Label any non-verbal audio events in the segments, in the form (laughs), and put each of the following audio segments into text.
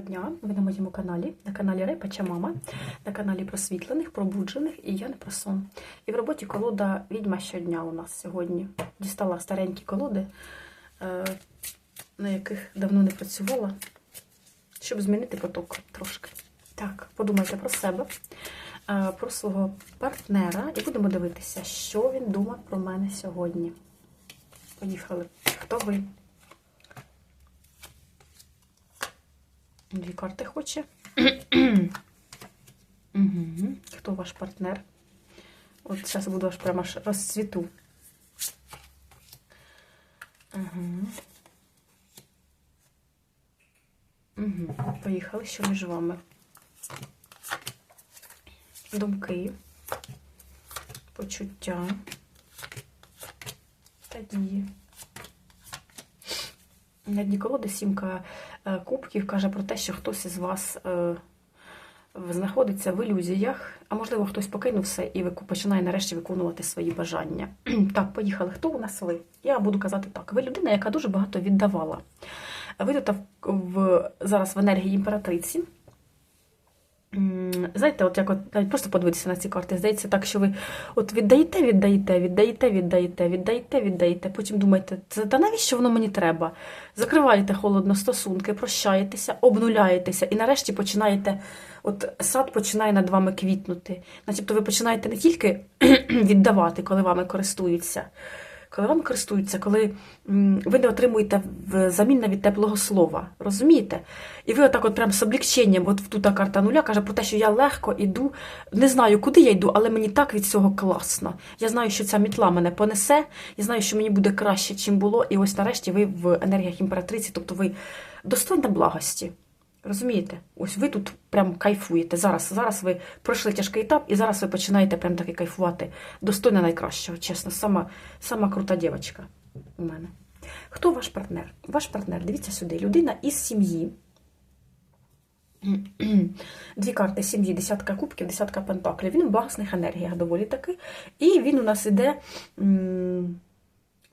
дня. Ви на моєму каналі, на каналі Репача Мама, на каналі просвітлених, пробуджених і я не про сон. І в роботі колода відьма щодня у нас сьогодні. Дістала старенькі колоди, е, на яких давно не працювала, щоб змінити поток трошки. Так, подумайте про себе, е, про свого партнера, і будемо дивитися, що він думає про мене сьогодні. Поїхали. Хто ви? Дві карти хоче. (clears throat) угу. Хто ваш партнер? От зараз буду аж прямо аж розцвіту. Угу. Угу. Поїхали, що між вами? Думки, почуття та дії. На колоди сімка е, кубків каже про те, що хтось із вас е, знаходиться в ілюзіях, а можливо, хтось покинув все і починає нарешті виконувати свої бажання. (clears throat) так, поїхали. Хто у нас ви? Я буду казати так. Ви людина, яка дуже багато віддавала. Ви тут в, зараз в енергії імператриці. Знаєте, от як от навіть просто подивитися на ці карти, здається так, що ви от віддаєте, віддаєте, віддаєте, віддаєте, віддаєте, віддаєте. Потім думаєте, «Це- та навіщо воно мені треба? Закриваєте холодно стосунки, прощаєтеся, обнуляєтеся і нарешті починаєте, от сад починає над вами квітнути. Начебто ви починаєте не тільки (clears throat) віддавати, коли вами користуються. Коли вами користуються, коли ви не отримуєте замін навіть теплого слова, розумієте? І ви отак от прям з облегченням, от тут та карта нуля каже про те, що я легко іду, не знаю, куди я йду, але мені так від цього класно. Я знаю, що ця мітла мене понесе, я знаю, що мені буде краще, чим було. І ось нарешті ви в енергіях імператриці, тобто ви достойна благості. Розумієте? Ось ви тут прям кайфуєте. Зараз, зараз ви пройшли тяжкий етап, і зараз ви починаєте прям таки кайфувати. Достойна найкращого, чесно. Сама, сама крута дівчинка у мене. Хто ваш партнер? Ваш партнер, дивіться сюди, людина із сім'ї. (clears throat) Дві карти сім'ї, десятка кубків, десятка пентаклів. Він в багасних енергіях доволі таки. І він у нас іде.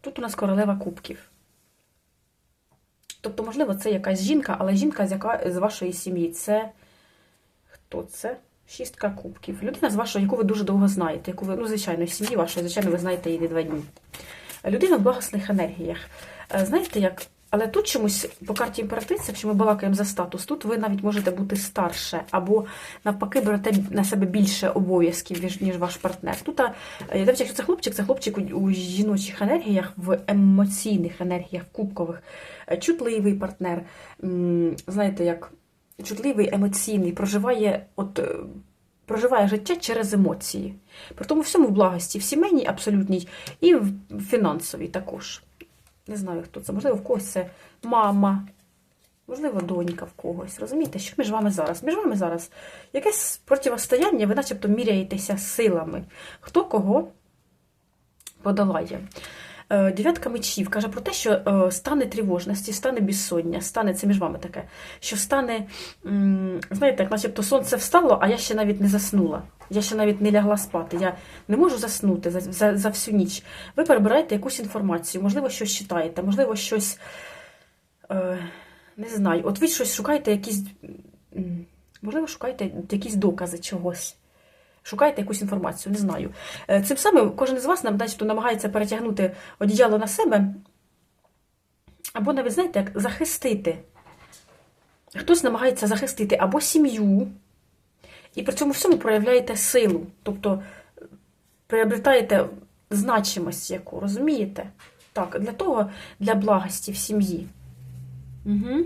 Тут у нас королева кубків. Тобто, можливо, це якась жінка, але жінка з, яка, з вашої сім'ї. Це хто це? Шістка кубків. Людина з вашої, яку ви дуже довго знаєте, яку ви, ну, звичайно, сім'ї вашої, звичайно, ви знаєте її не два дні. Людина в благосних енергіях. Е, Знаєте, як. Але тут чомусь по карті імператриці, якщо ми балакаємо за статус, тут ви навіть можете бути старше, або навпаки берете на себе більше обов'язків, ніж, ваш партнер. Тут, навіть якщо це хлопчик, це хлопчик у, у жіночих енергіях, в емоційних енергіях, в кубкових, Е, чутливий партнер. Знаєте, як чутливий, емоційний, проживає, от, е, проживає життя через емоції. При тому всьому в благості, в сімейній абсолютній і в фінансовій також. Не знаю, хто це. Можливо, в когось це мама, можливо, донька в когось. Розумієте, що між вами зараз? Між вами зараз якесь противостояння, ви начебто міряєтеся силами. Хто кого подолає. Е, Дев'ятка мечів каже про те, що е, стане тривожності, стане безсоння, стане це між вами таке, що стане, знаєте, як начебто сонце встало, а я ще навіть не заснула. Я ще навіть не лягла спати. Я не можу заснути за, за, за всю ніч. Ви перебираєте якусь інформацію, можливо, щось читаєте, можливо, щось е, не знаю. От ви щось шукаєте, якісь, можливо, шукаєте якісь докази чогось. Шукаєте якусь інформацію, не знаю. Е, Цим самим кожен з вас начебто, намагається перетягнути одіяло на себе, або навіть, знаєте, як захистити. Хтось намагається захистити або сім'ю, і при цьому всьому проявляєте силу. Тобто е, приобретаєте значимость яку, розумієте? Так, для того, для благості в сім'ї. Угу.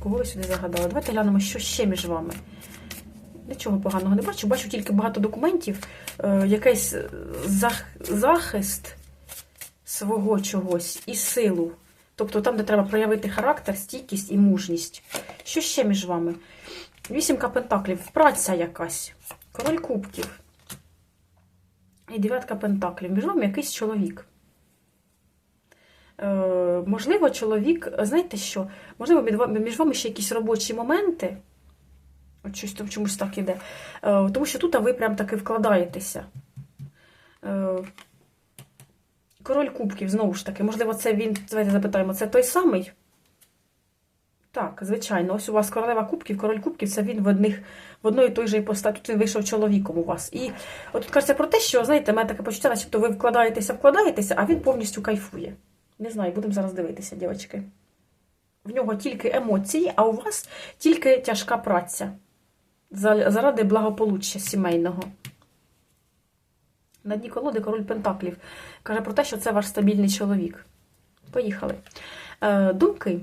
Кого ви сюди загадали? Давайте глянемо, що ще між вами. Нічого поганого не бачу. Бачу тільки багато документів, е, якийсь зах- захист свого чогось і силу. Тобто там, де треба проявити характер, стійкість і мужність. Що ще між вами? Вісімка пентаклів, праця якась, король кубків. І дев'ятка пентаклів. Між вами якийсь чоловік. Е, можливо, чоловік, знаєте що? Можливо, між вами ще якісь робочі моменти. От щось там чомусь так іде. Е, Тому що тут ви прям таки вкладаєтеся. Е, Король кубків, знову ж таки, можливо, це він, давайте запитаємо, це той самий? Так, звичайно, ось у вас королева кубків, король кубків це він в одних в одної той же іпостаті. Тут він вийшов чоловіком у вас. І от тут кажеться про те, що знаєте, мене таке почуття, начебто ви вкладаєтеся, вкладаєтеся, а він повністю кайфує. Не знаю, будемо зараз дивитися, дівчатки. В нього тільки емоції, а у вас тільки тяжка праця заради благополуччя сімейного. На дні колоди король Пентаклів каже про те, що це ваш стабільний чоловік. Поїхали. Е, думки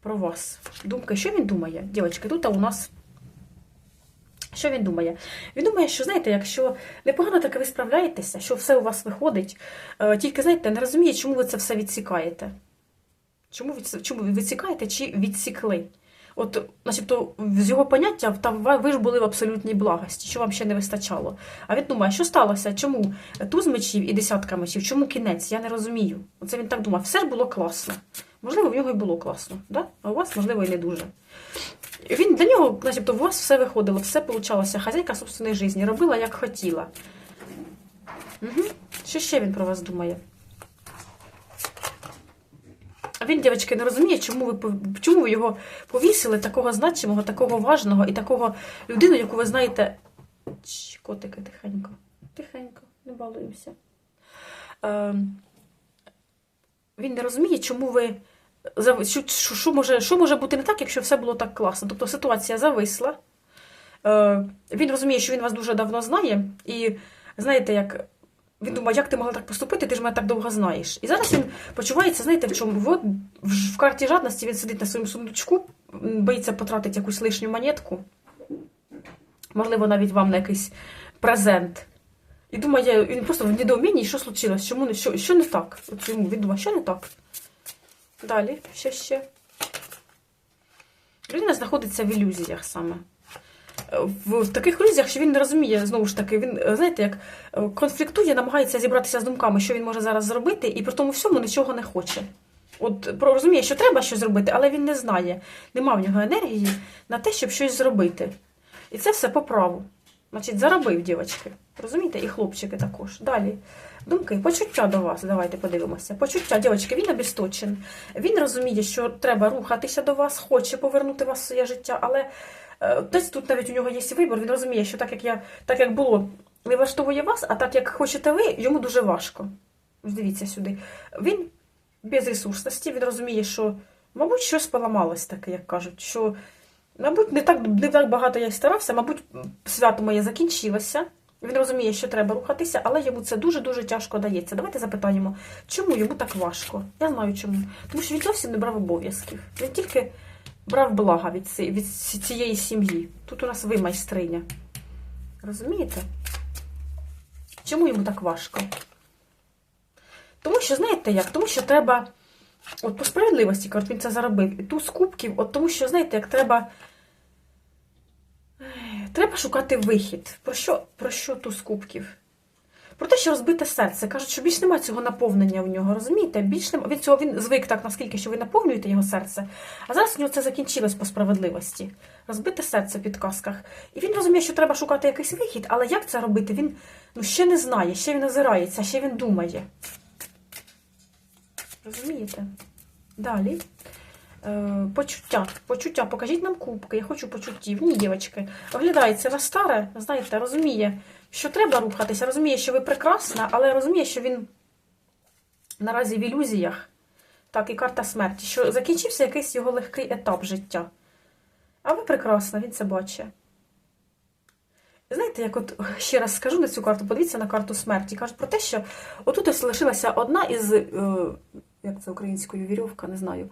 про вас. Думки, що він думає? Дівчатки, тут у нас. Що він думає? Він думає, що, знаєте, якщо непогано таке ви справляєтеся, що все у вас виходить, е, тільки, знаєте, не розуміє, чому ви це все відсікаєте. Чому, від, чому ви відсікаєте чи відсікли? От, начебто, з його поняття, там ви- ж були в абсолютній благості, що вам ще не вистачало. А він думає, що сталося? Чому туз мечів і десятка мечів? Чому кінець? Я не розумію. Оце він так думав, все ж було класно. Можливо, в нього і було класно, да? а у вас, можливо, і не дуже. Він для нього, начебто, у вас все виходило, все получалося. Хазяйка собственної житті, робила, як хотіла. Угу. Що ще він про вас думає? Він, дівчатки, не розуміє, чому ви, чому ви його повісили такого значимого, такого важного і такого людину, яку ви знаєте. Чш, котики, тихенько, тихенько, не балуємося. Е, він не розуміє, чому ви. Що, що, може, що може бути не так, якщо все було так класно? Тобто ситуація зависла. Е, він розуміє, що він вас дуже давно знає, і знаєте, як він думає, як ти могла так поступити, ти ж мене так довго знаєш. І зараз він почувається, знаєте, в чому? В, в, карті жадності він сидить на своєму сундучку, боїться потратити якусь лишню монетку, можливо, навіть вам на якийсь презент. І думає, він просто в недоумінні, що случилось, чому не що, що не так? От йому він думає, що не так. Далі, що ще? Людина знаходиться в ілюзіях саме. В, в таких ілюзіях, що він не розуміє, знову ж таки, він, знаєте, як е, конфліктує, намагається зібратися з думками, що він може зараз зробити, і при тому всьому нічого не хоче. От розуміє, що треба щось зробити, але він не знає. Нема в нього енергії на те, щоб щось зробити. І це все по праву. Значить, заробив, дівчатки. Розумієте? І хлопчики також. Далі. Думки, почуття до вас. Давайте подивимося. Почуття, дівчатки, він обісточен. Він розуміє, що треба рухатися до вас, хоче повернути вас в своє життя, але десь тут навіть у нього є вибір. Він розуміє, що так як я, так як було, не влаштовує вас, а так як хочете ви, йому дуже важко. Дивіться сюди. Він без ресурсності, він розуміє, що, мабуть, щось поламалось таке, як кажуть, що, мабуть, не так, не так багато я й старався, мабуть, свято моє закінчилося. Він розуміє, що треба рухатися, але йому це дуже-дуже тяжко дається. Давайте запитаємо, чому йому так важко? Я знаю чому. Тому що він зовсім не брав обов'язків. Він тільки брав блага від, від цієї сім'ї. Тут у нас ви майстриня. Розумієте? Чому йому так важко? Тому що, знаєте як? Тому що треба. От по справедливості, кажуть, він це заробив. І ту з кубків, от тому що, знаєте, як треба. Треба шукати вихід. Про що, про що ту з? Про те, що розбите серце. Кажуть, що більш немає цього наповнення в нього, розумієте? Більш нема... Він цього він звик так, наскільки що ви наповнюєте його серце. А зараз у нього це закінчилось по справедливості. Розбите серце в підказках. І він розуміє, що треба шукати якийсь вихід, але як це робити? Він ну, ще не знає, ще він озирається, ще він думає. Розумієте? Далі. Е, почуття. Почуття. Покажіть нам кубки. Я хочу почуттів. Ні, дівчатки. Оглядається на старе, знаєте, розуміє, що треба рухатися, розуміє, що ви прекрасна, але розуміє, що він наразі в ілюзіях. Так, і карта смерті, що закінчився якийсь його легкий етап життя. А ви прекрасна, він це бачить. Знаєте, як от (laughs) ще раз скажу на цю карту, подивіться на карту смерті. Кажуть про те, що отут ось лишилася одна із, е, як це українською вірьовка, не знаю.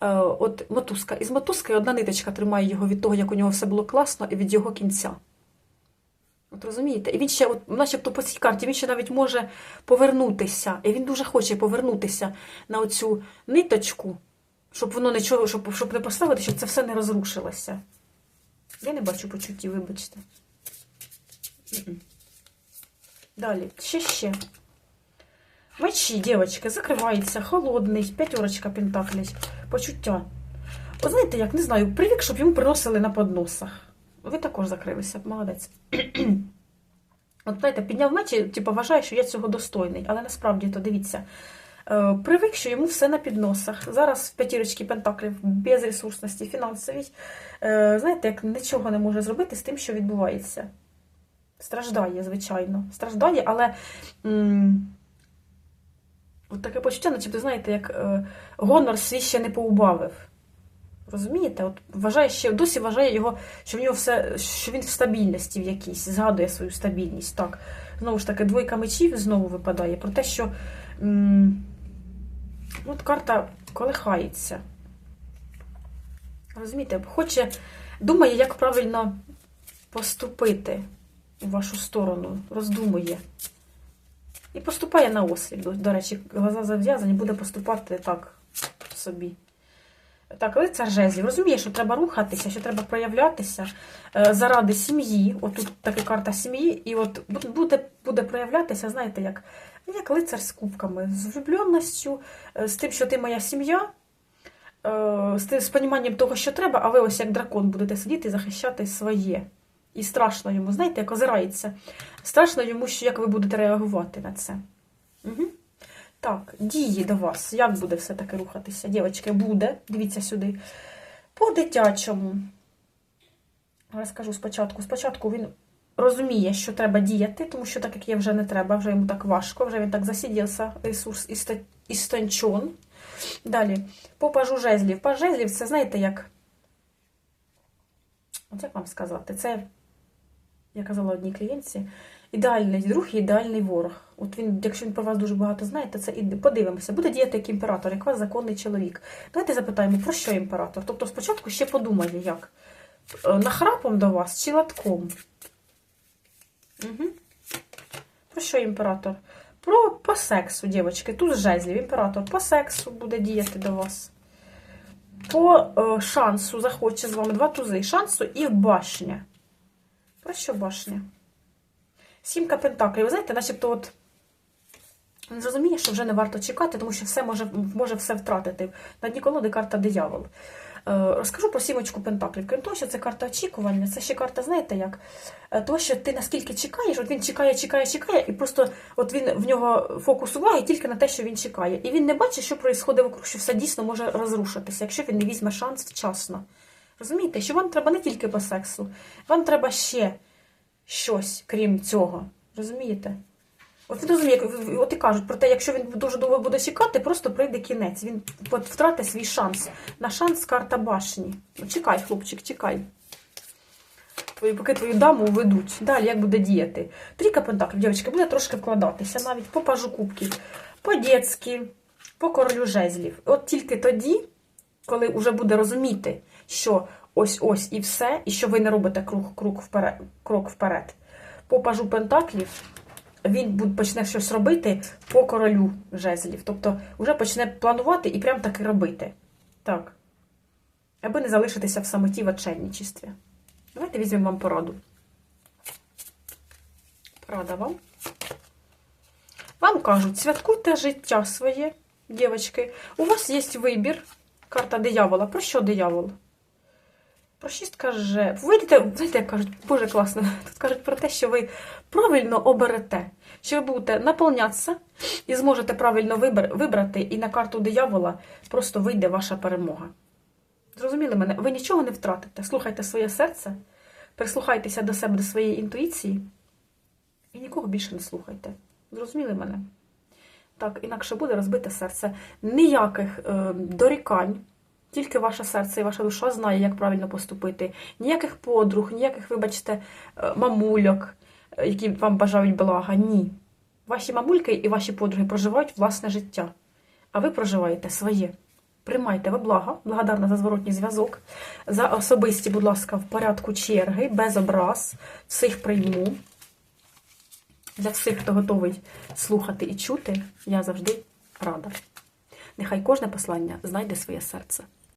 Е, от мотузка. Із мотузки одна ниточка тримає його від того, як у нього все було класно, і від його кінця. От розумієте? І він ще, от, начебто по цій карті, він ще навіть може повернутися. І він дуже хоче повернутися на оцю ниточку, щоб воно нічого, щоб, щоб не поставити, щоб це все не розрушилося. Я не бачу почуттів, вибачте. Далі, ще ще. Мечі, дівчатки, закривається, холодний, п'ятерочка пентаклей, почуття. О, знаєте, як не знаю, привик, щоб йому приносили на подносах. Ви також закрилися, молодець. (clears throat) От знаєте, підняв меч і типу, вважає, що я цього достойний, але насправді то дивіться. Е, Привик, що йому все на підносах. Зараз в п'ятірочці пентаклів без ресурсності фінансовій. Е, Знаєте, як нічого не може зробити з тим, що відбувається. Страждає, звичайно. Страждає, але м, от таке почуття, начебто, знаєте, як е, гонор свій ще не поубавив. Розумієте? От вважає ще, досі вважає його, що в нього все, що він в стабільності в якійсь, згадує свою стабільність. Так, знову ж таки, двойка мечів знову випадає про те, що м, от карта колихається. Розумієте, хоче, думає, як правильно поступити у вашу сторону, роздумує. І поступає на осліп. До, речі, глаза зав'язані, буде поступати так собі. Так, лицар жезлів. Розуміє, що треба рухатися, що треба проявлятися е, заради сім'ї. Отут така карта сім'ї, і от буде, буде проявлятися, знаєте, як, як лицар з кубками, з влюбленістю, е, з тим, що ти моя сім'я, е, з, з поніманням того, що треба, а ви ось як дракон будете сидіти і захищати своє. І страшно йому, знаєте, як озирається. Страшно йому, що як ви будете реагувати на це. Угу. Так, дії до вас. Як буде все-таки рухатися? Дівчатки, буде. Дивіться сюди. По-дитячому. Розкажу спочатку. Спочатку він розуміє, що треба діяти, тому що так як є вже не треба, вже йому так важко, вже він так засидівся, ресурс істончон. Далі, по пажу жезлів. Паж жезлів це, знаєте, як. От як вам сказати? Це, я казала одній клієнтці, ідеальний друг і ідеальний ворог. От він, якщо він про вас дуже багато знає, то це і подивимося. Буде діяти як імператор, як вас законний чоловік. Давайте запитаємо, про що імператор? Тобто спочатку ще подумає, як? Е, Нахрапом до вас чи латком? Угу. Про що імператор? Про по сексу, дівчатки. Тут жезлів. Імператор по сексу буде діяти до вас. По е, шансу захоче з вами два тузи. Шансу і башня. Про що башня? Сімка пентаклів. Ви знаєте, начебто от він зрозуміє, що вже не варто чекати, тому що все може, може все втратити. На дні колоди карта диявол. Е, розкажу про сімочку пентаклів. Крім того, що це карта очікування, це ще карта, знаєте як? Е, Того, що ти наскільки чекаєш, от він чекає, чекає, чекає, і просто от він в нього фокус уваги тільки на те, що він чекає. І він не бачить, що відбувається вокруг, що все дійсно може розрушитися, якщо він не візьме шанс вчасно. Розумієте, що вам треба не тільки по сексу, вам треба ще щось, крім цього. Розумієте? От він розуміє, от і кажуть про те, якщо він дуже довго буде чекати, просто прийде кінець. Він втратить свій шанс. На шанс карта башні. Ну, Чекай, хлопчик, чекай. Твої, поки твою даму ведуть. Далі як буде діяти? Трійка пентаклів, дівчатка, буде трошки вкладатися навіть по пажу кубків, по-дєцьки, по королю жезлів. От тільки тоді, коли вже буде розуміти, що ось-ось і все, і що ви не робите крок, крок, вперед, крок вперед. По пажу пентаклів він почне щось робити по королю жезлів. Тобто вже почне планувати і прям таки робити. Так. Аби не залишитися в самоті в отчайничестві. Давайте візьмемо вам пораду. Порада вам. Вам кажуть, святкуйте життя своє, дівчатки. У вас є вибір. Карта диявола. Про що диявол? Про шістка же. Вийдете, знаєте, як кажуть, дуже класно. (laughs) Тут кажуть про те, що ви правильно оберете, що ви будете наповнятися і зможете правильно вибрати, і на карту диявола просто вийде ваша перемога. Зрозуміли мене? Ви нічого не втратите. Слухайте своє серце, прислухайтеся до себе, до своєї інтуїції і нікого більше не слухайте. Зрозуміли мене? Так, інакше буде розбите серце. Ніяких е, дорікань. Тільки ваше серце і ваша душа знає, як правильно поступити. Ніяких подруг, ніяких, вибачте, е, мамульок, е, які вам бажають блага. Ні. Ваші мамульки і ваші подруги проживають власне життя, а ви проживаєте своє. Приймайте ви блага, благодарна за зворотній зв'язок. За особисті, будь ласка, в порядку черги, без образ. Всіх прийму. Для всіх, хто готовий слухати і чути, я завжди рада. Нехай кожне послання знайде своє серце.